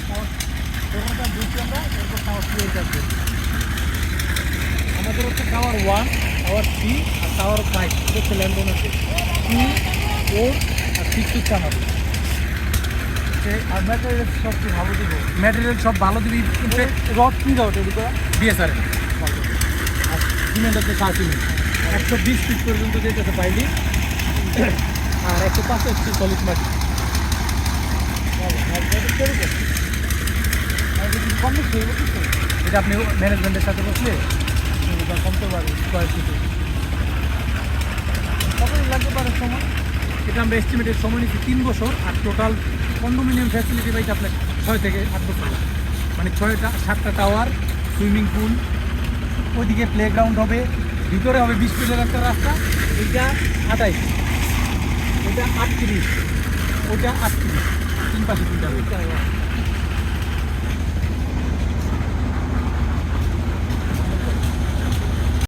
টাওয়ারটা বুঝছি আমরা এরপর টাওয়ার টু এর কাছে আমাদের হচ্ছে টাওয়ার ওয়ান টাওয়ার থ্রি আর টাওয়ার ফাইভ এটা হচ্ছে ল্যান্ডন আছে টু ফোর আর সিক্স হচ্ছে আমাদের আর ম্যাটেরিয়াল সব কি ভালো দিব ম্যাটেরিয়াল সব ভালো দিবি ইনফ্যাক্ট রড কি দাও এটা দিতে বিএসআর আর সিমেন্ট হচ্ছে সাত সিমেন্ট একশো বিশ ফিট পর্যন্ত যেতেছে বাইলি আর একশো পাঁচ হচ্ছে সলিড মাটি এটা আপনি ম্যানেজমেন্টের সাথে বসলে এটা কমতে পারে স্কোয়ার ফিটে কত লাগতে পারে সময়? এটা আমরা এস্টিমেটের সময় নিচ্ছি তিন বছর, আর টোটাল কন্ডোমিনিয়াম ফ্যাসিলিটি পাইতে আপনার ছয় থেকে আট বছর মানে ছয়টা, সাতটা টাওয়ার সুইমিং পুল ওইদিকে প্লেগ্রাউন্ড হবে, ভিতরে হবে বিশ ফিটের একটা রাস্তা এইটা আঠাইশ এটা আটত্রিশ ওইটা আটত্রিশ, তিন পাশে তিনটা